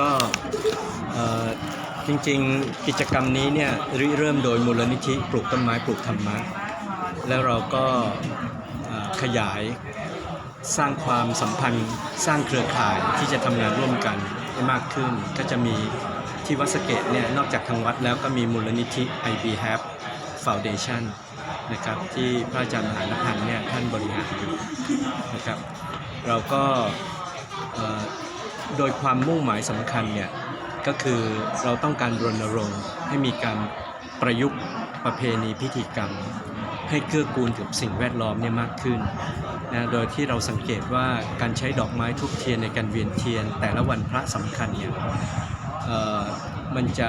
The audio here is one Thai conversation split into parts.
ก็จริงๆกิจกรรมนี้เนี่ยริเริ่มโดยมูลนิธิปลูกต้นไม้ปลูกธรรมะ แล้วเราก็ขยายสร้างความสัมพันธ์สร้างเครือข่ายที่จะทำงานร่วมกันให้มากขึ้น ก็จะมีที่วัดสเกตเนี่ยนอกจากทางวัดแล้วก็มีมูลนิธิ IB Have Foundation นะครับที่พระอาจารย์มหานพันธ์เนี่ยท่านบริหารอยู่นะครับ เราก็ โดยความมุ่งหมายสำคัญเนี่ยก็คือเราต้องการรณรงค์ให้มีการประยุกต์ประเพณีพิธีกรรม ให้เกื้อกูลกับสิ่งแวดล้อมเนี่ยมากขึ้นนะโดยที่เราสังเกตว่าการใช้ดอกไม้ทุกเทียนในการเวียนเทียน แต่ละวันพระสำคัญเนี่ยมันจะ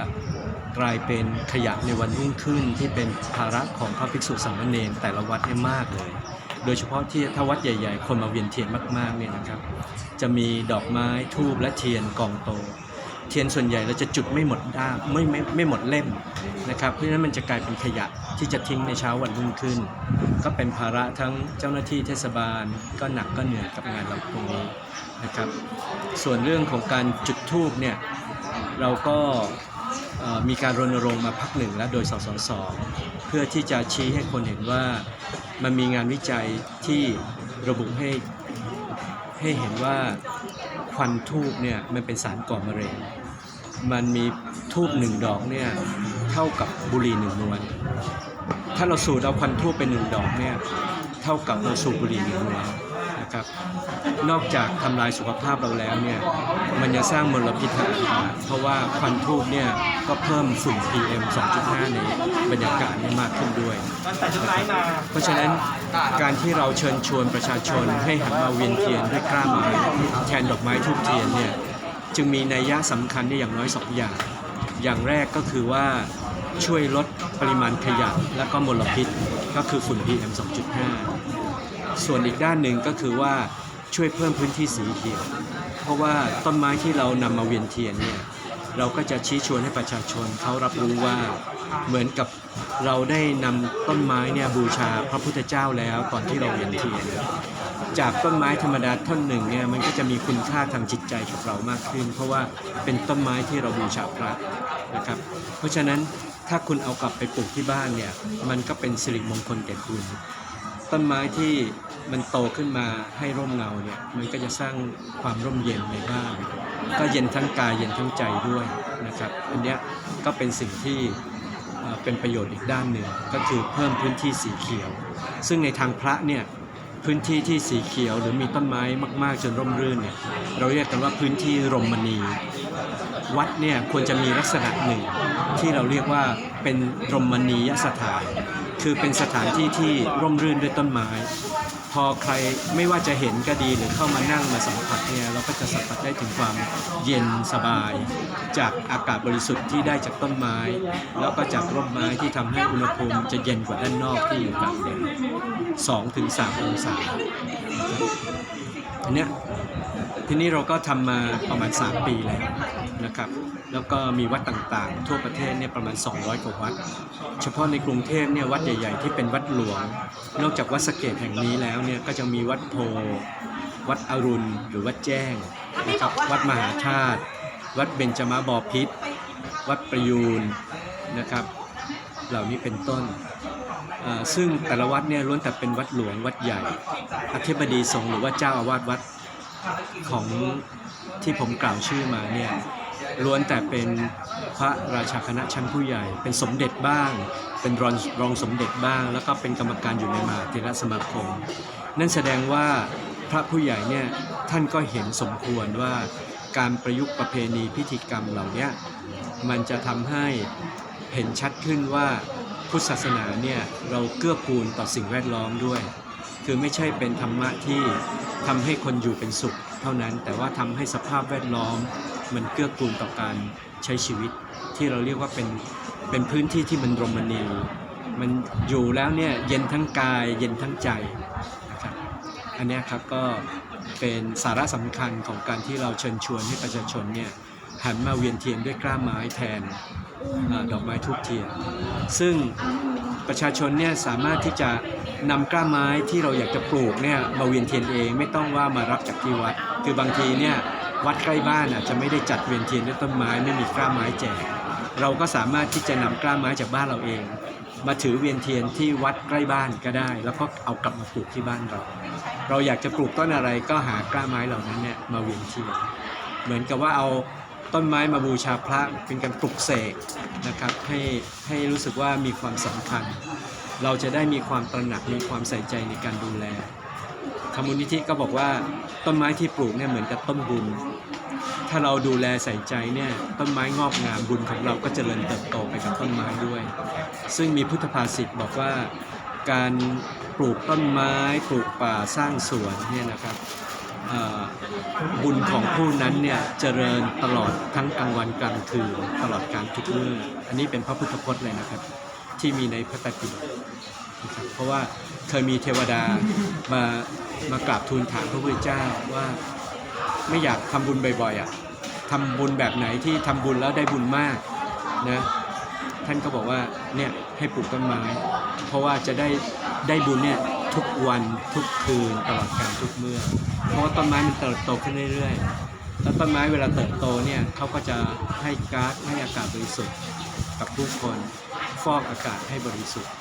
กลายเป็นขยะในวันรุ่งขึ้นที่เป็นภาระของพระภิกษุสามเณรแต่ละวัดเนี่ยมากเลย โดยเฉพาะที่ถ้าวัดใหญ่ ๆ คนมาเวียนเทียนมากๆเนี่ยนะครับ จะมีดอกไม้ทูบและเทียนกองโต เทียนส่วนใหญ่เราจะจุดไม่หมดด้ามไม่ไม่ไม่หมดเล่มนะครับ เพราะฉะนั้นมันจะกลายเป็นขยะที่จะทิ้งในเช้าวันรุ่งขึ้น ก็เป็นภาระทั้งเจ้าหน้าที่เทศบาลก็หนักก็เหนื่อยกับงานเราตรงนี้นะครับ ส่วนเรื่องของการจุดทูบเนี่ยเราก็มีการรณรงค์มาพักหนึ่งแล้วโดยสสสเพื่อที่จะชี้ให้คนเห็นว่ามันมีงานวิจัยที่ระบุให้ ให้เห็นว่าควันทูบเนี่ยมันเป็นสารก่อมะเร็ง มันมีทูบหนึ่งดอกเนี่ยเท่ากับบุหรี่หนึ่งมวน ถ้าเราสูดเอาควันทูบไปหนึ่งดอกเนี่ยเท่ากับเราสูบบุหรี่หนึ่งมวน นะครับ นอกจากทำลายสุขภาพเราแล้วเนี่ยมันยังสร้างมลพิษทางอากาศเพราะว่าควันทูบเนี่ยก็เพิ่มฝุ่น PM 2.5 ในบรรยากาศเนี่ยมากขึ้นด้วยนะครับเพราะฉะนั้นการที่เราเชิญชวนประชาชนให้หันมาเวียนเทียนด้วยกล้าไม้แทนดอกไม้ทูบเทียนเนี่ยจึงมีนัยยะสำคัญได้อย่างน้อยสองอย่าง อย่างแรกก็คือว่าช่วยลดปริมาณขยะและก็มลพิษก็คือฝุ่น PM 2.5 ส่วนอีกด้านหนึ่งก็คือว่าช่วยเพิ่มพื้นที่สีเขียว เพราะว่าต้นไม้ที่เรานำมาเวียนเทียนเนี่ยเราก็จะชี้ชวนให้ประชาชนเขารับรู้ว่าเหมือนกับเราได้นำต้นไม้เนี่ยบูชาพระพุทธเจ้าแล้วตอนที่เราเวียนเทียน จากต้นไม้ธรรมดาต้นหนึ่งเนี่ยมันก็จะมีคุณค่าทางจิตใจกับเรามากขึ้น เพราะว่าเป็นต้นไม้ที่เราบูชาพระนะครับ เพราะฉะนั้นถ้าคุณเอากลับไปปลูกที่บ้านเนี่ยมันก็เป็นสิริมงคลแก่คุณ ต้นไม้ที่ มันโตขึ้นมาให้ร่มเงาเนี่ยมันก็จะสร้างความร่มเย็นในบ้าน ก็เย็นทั้งกายเย็นทั้งใจด้วยนะครับอันนี้ก็เป็นสิ่งที่เอ่อเป็นประโยชน์อีกด้านหนึ่งก็คือเพิ่มพื้นที่สีเขียว ซึ่งในทางพระเนี่ยพื้นที่ที่สีเขียวหรือมีต้นไม้มากๆจนร่มรื่นเนี่ยเราเรียกกันว่าพื้นที่รมณี วัดเนี่ยควรจะมีลักษณะหนึ่ง ที่เราเรียกว่าเป็นรมณียสถาน คือเป็นสถานที่ที่ร่มรื่นด้วยต้นไม้ พอใครไม่ว่าจะเห็นก็ดีหรือเข้ามานั่งมาสัมผัสเนี่ยเราก็จะสัมผัสได้ถึงความเย็นสบาย จากอากาศบริสุทธิ์ที่ได้จากต้นไม้ แล้วก็จากร่มไม้ที่ทำให้อุณหภูมิจะเย็นกว่าด้านนอกที่อยู่กลางแดดสองถึงสามองศาอันเนี้ยทีนี้เราก็ทำมาประมาณ 3 ปีแล้วนะครับ แล้วก็มีวัดต่างๆ ทั่วประเทศเนี่ยประมาณ 200 กว่าวัด เฉพาะในกรุงเทพเนี่ยวัดใหญ่ ๆ ที่เป็นวัดหลวง นอกจากวัดสะเกดแห่งนี้แล้วเนี่ยก็จะมีวัดโพ วัดอรุณหรือวัดแจ้งนะครับวัดมหาธาตุวัดเบญจมาบอพิษ วัดประยูนนะครับ เหล่านี้เป็นต้นอ่าซึ่งแต่ละวัดเนี่ยล้วนแต่เป็นวัดหลวงวัดใหญ่ อธิบดีสงฆ์หรือว่าเจ้าอาวาสวัดของที่ผมกล่าวชื่อมาเนี่ย ล้วนแต่เป็นพระราชาคณะชั้นผู้ใหญ่ เป็นสมเด็จบ้าง เป็นรองรองสมเด็จบ้าง แล้วก็เป็นกรรมการอยู่ในมหาเถรสมาคม นั่นแสดงว่าพระผู้ใหญ่เนี่ยท่านก็เห็นสมควรว่าการประยุกต์ประเพณีพิธีกรรมเหล่านี้มันจะทำให้เห็นชัดขึ้นว่าพุทธศาสนาเนี่ยเราเกื้อกูลต่อสิ่งแวดล้อมด้วย คือไม่ใช่เป็นธรรมะที่ทำให้คนอยู่เป็นสุข เท่านั้นแต่ว่าทำให้สภาพแวดล้อม มันเกื้อกูลต่อการใช้ชีวิต ที่เราเรียกว่าเป็นเป็นพื้นที่ที่มันรมณีมันอยู่แล้วเนี่ยเย็นทั้งกายเย็นทั้งใจนะครับอันนี้ครับก็เป็นสาระสำคัญของการที่เราเชิญชวนให้ประชาชนเนี่ยหันมาเวียนเทียนด้วยกล้าไม้แทนอดอกไม้ทุกเทียน ซึ่งประชาชนเนี่ยสามารถที่จะนำกล้าไม้ที่เราอยากจะปลูกเนี่ยมาเวียนเทียนเองไม่ต้องว่ามารับจากที่วัด คือบางทีเนี่ย วัดใกล้บ้านอาจจะไม่ได้จัดเวียนเทียนด้วยต้นไม้ไม่มีกล้าไม้แจก เราก็สามารถที่จะนำกล้าไม้จากบ้านเราเอง มาถือเวียนเทียนที่วัดใกล้บ้านก็ได้ แล้วก็เอากลับมาปลูกที่บ้านเรา เราอยากจะปลูกต้นอะไรก็หากล้าไม้เหล่านั้นเนี่ยมาเวียนเทียนเหมือนกับว่าเอาต้นไม้มาบูชาพระเป็นการปลุกเสกนะครับให้ให้รู้สึกว่ามีความสำคัญ เราจะได้มีความตระหนักมีความใส่ใจในการดูแล ทางมูลนิธิก็บอกว่าต้นไม้ที่ปลูกเนี่ยเหมือนกับต้นบุญ ถ้าเราดูแลใส่ใจเนี่ยต้นไม้งอกงามบุญของเราก็เจริญเติบโตไปกับต้นไม้ด้วย ซึ่งมีพุทธภาษิตบอกว่าการปลูกต้นไม้ปลูกป่าสร้างสวนเนี่ยนะครับบุญของผู้นั้นเนี่ยเจริญตลอดทั้งกลางวันกลางคืนตลอดการทุกเมื่ออันนี้เป็นพระพุทธพจน์เลยนะครับ ที่มีในพระไตรปิฎก นะครับเพราะว่าเคยมีเทวดามามากราบทูลถามพระพุทธเจ้าว่าไม่อยากทำบุญบ่อยๆอะทำบุญแบบไหนที่ทำบุญแล้วได้บุญมากนะท่านก็บอกว่าเนี่ยให้ปลูกต้นไม้ เพราะว่าจะได้ได้บุญเนี่ยทุกวันทุกคืนตลอดการทุกเมื่อ เพราะว่าต้นไม้มันเติบโตขึ้นเรื่อยๆ แล้วต้นไม้เวลาเติบโตเนี่ยเขาก็จะให้ก๊าซให้อากาศบริสุทธิ์กับผู้คนฟอกอากาศให้บริสุทธิ์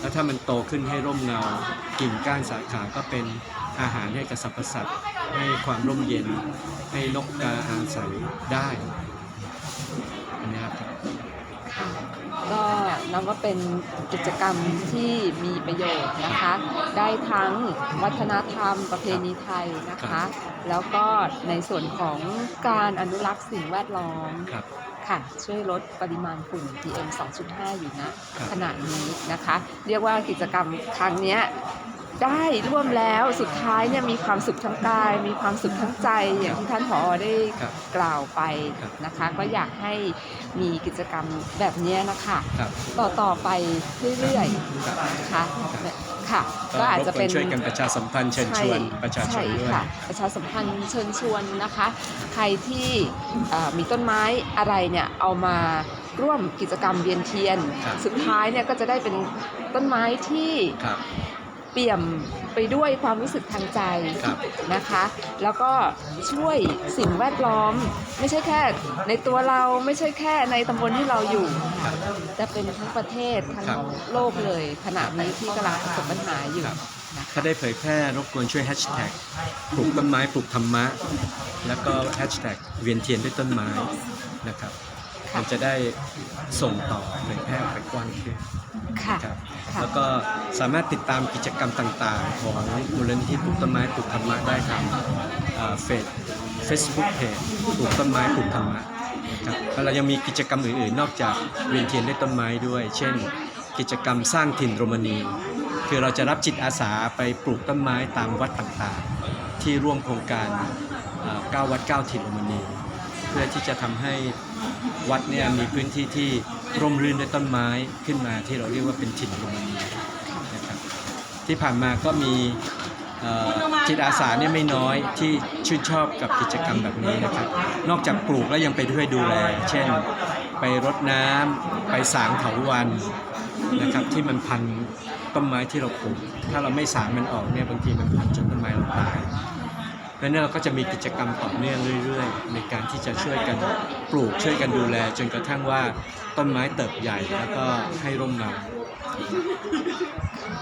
แล้วถ้ามันโตขึ้นให้ร่มเงากิ่งก้านสาขาก็เป็นอาหารให้กับสรรพสัตว์ให้ความร่มเย็นให้นกกาอาศัยได้นนี้ครับก็นับว่าเป็นกิจกรรมที่มีประโยชน์นะคะ ได้ทั้งวัฒนธรรมประเพณีไทยนะคะ แล้วก็ในส่วนของการอนุรักษ์สิ่งแวดล้อม ครับค่ะช่วยลดปริมาณฝุ่น PM 2.5 อยู่นะครับขณะนี้นะคะ เรียกว่ากิจกรรมครั้งเนี้ย ได้ร่วมแล้วสุดท้ายเนี่ยมีความสุขทั้งกาย มีความสุขทั้งใจอย่างที่ท่านผอได้ครับกล่าวไปครับ นะคะ ก็อยากให้มีกิจกรรมแบบเนี้ยนะคะครับ ต่อต่อไปเรื่อยครับ ๆนะคะค่ะก็ก็อาจรบจะกวเป็นนช่วยกันประชาสัมพันธ์เชิญชวนประชาชนใช่ด้วยค่ะประชาสัมพันธ์เชิญชวนนะคะ ใครที่เอ่อมีต้นไม้อะไรเนี่ยเอามาร่วมกิจกรรมเวียนเทียน ครับ สุดท้ายเนี่ยก็จะได้เป็นต้นไม้ที่ครับ เปี่ยมไปด้วยความรู้สึกทางใจครับนะคะ แล้วก็ช่วยสิ่งแวดล้อม ไม่ใช่แค่ในตัวเราไม่ใช่แค่ในตำบลที่เราอยู่ครับจะเป็นทั้งประเทศทั้งครับโลกเลยขณะนี้ที่กำลังประสบปัญหาอยู่ครับนะคะถ้าได้เผยแพร่รบกวนช่วยแฮชแท็กปลูกต้นไม้ปลูกธรรมะ แล้วก็แฮชแท็กเวียนเทียนด้วยต้นไม้นะครับค่ะมันจะได้ส่งต่อเผยแพร่ออกไปกว้างขึ้น ค่ะครับค่ะแล้วก็สามารถติดตามกิจกรรมต่างๆ ของมูลนิธิปลูกต้นไม้ปลูกธรรมะได้ทางเฟซเฟซบุ๊กเพจปลูกต้นไม้ปลูกธรรมะนะครับแล้วเรายังมีกิจกรรมอื่นๆ นอกจากเวียนเทียนด้วยต้นไม้ด้วย เช่น กิจกรรมสร้างถิ่นโรมานี คือเราจะรับจิตอาสาไปปลูกต้นไม้ตามวัดต่างๆ ที่ร่วมโครงการเอ่อ9วัด9ถิ่นโรมานี เพื่อที่จะทำให้ วัดเนี่ยมีพื้นที่ที่ร่มรื่นด้วยต้นไม้ขึ้นมาที่เราเรียกว่าเป็นถิ่นโรมานีนะครับที่ผ่านมาก็มีจิตอาสาเนี่ยไม่น้อยที่ชื่นชอบกับกิจกรรมแบบนี้นะครับ นอกจากปลูกแล้วยังไปด้วยดูแล เช่น ไปรดน้ำไปสางเถาวันนะครับที่มันพันต้นไม้ที่เราปลูก ถ้าเราไม่สางมันออกเนี่ยบางทีมันพันจนต้นไม้เราตาย เพราะนั้นเราก็จะมีกิจกรรมต่อเนื่องเรื่อย ๆ ในการที่จะช่วยกันปลูกช่วยกันดูแล จนกระทั่งว่าต้นไม้เติบใหญ่แล้วก็ให้ร่มเงา